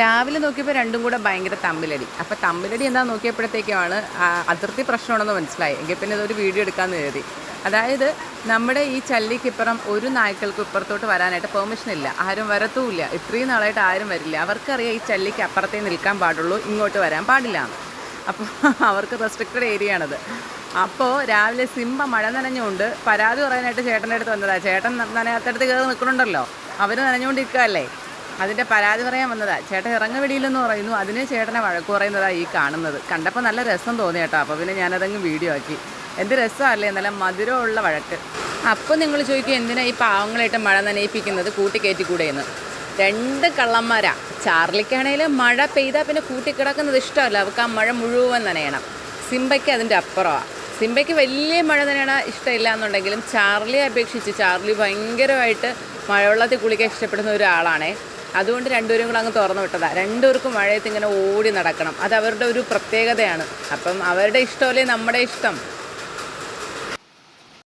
രാവിലെ നോക്കിയപ്പോൾ രണ്ടും കൂടെ ഭയങ്കര തമ്മിലടി. അപ്പോൾ തമ്മിലടി എന്താ നോക്കിയപ്പോഴത്തേക്കുമാണ് ആ, അതിർത്തി പ്രശ്നമാണെന്ന് മനസ്സിലായി. എങ്കിൽ പിന്നെ ഇതൊരു വീഡിയോ എടുക്കാമെന്ന് കരുതി. അതായത് നമ്മുടെ ഈ ചല്ലിക്കിപ്പുറം ഒരു നായ്ക്കൾക്കും ഇപ്പുറത്തോട്ട് വരാനായിട്ട് പെർമിഷൻ ഇല്ല. ആരും വരത്തുമില്ല. ഇത്രയും നാളായിട്ട് ആരും വരില്ല. അവർക്കറിയാം ഈ ചല്ലിക്ക് അപ്പുറത്തേ നിൽക്കാൻ പാടുള്ളൂ ഇങ്ങോട്ട് വരാൻ പാടില്ല അപ്പോൾ അവർക്ക് റെസ്ട്രിക്റ്റഡ് ഏരിയ ആണത്. അപ്പോൾ രാവിലെ സിംബ മഴ നനഞ്ഞുകൊണ്ട് പരാതി പറയാനായിട്ട് ചേട്ടന്റെ അടുത്ത് വന്നതാണ് ചേട്ടൻ നനയാത്തടുത്ത് കയറി നിൽക്കണുണ്ടല്ലോ. അവർ നനഞ്ഞുകൊണ്ടിരിക്കുകയല്ലേ? അതിന്റെ പരാതി പറയാൻ വന്നതാണ് ചേട്ടൻ ഇറങ്ങുവിടിയില്ലെന്ന് പറയുന്നു. അതിന് ചേട്ടനെ വഴക്ക് പറയുന്നതാണ് ഈ കാണുന്നത്. കണ്ടപ്പോൾ നല്ല രസം തോന്നി കേട്ടോ. അപ്പോൾ പിന്നെ ഞാനതങ്ങ് വീഡിയോ ആക്കി. എന്ത് രസമല്ലേ? നല്ല മധുരമുള്ള വഴക്ക്. അപ്പോൾ നിങ്ങൾ ചോദിക്കും എന്തിനാ ഈ പാവങ്ങളായിട്ട് മഴ നനയിപ്പിക്കുന്നത് കൂട്ടിക്കയറ്റിക്കൂടെയെന്ന്? രണ്ട് കള്ളന്മാരാ. ചാർലിക്കാണേൽ മഴ പെയ്താൽ പിന്നെ കൂട്ടിക്കിടക്കുന്നത് ഇഷ്ടമല്ല. അവർക്ക് ആ മഴ മുഴുവൻ നനയണം. സിംബയ്ക്ക് അതിന്റെ അപ്പുറമാണ് സിംബയ്ക്ക് വലിയ മഴ നനയണ ഇഷ്ടമില്ല എന്നുണ്ടെങ്കിലും ചാർലിയെ അപേക്ഷിച്ച് ചാർലി ഭയങ്കരമായിട്ട് മഴവെള്ളത്തിൽ കുളിക്കാൻ ഇഷ്ടപ്പെടുന്ന ഒരാളാണേ. അതുകൊണ്ട് രണ്ടുപേരും കൂടെ അങ്ങ് തുറന്നു വിട്ടതാണ് രണ്ടുപേർക്കും മഴയത്ത് ഇങ്ങനെ ഓടി നടക്കണം. അത് അവരുടെ ഒരു പ്രത്യേകതയാണ്. അപ്പം അവരുടെ ഇഷ്ടമല്ലേ നമ്മുടെ ഇഷ്ടം?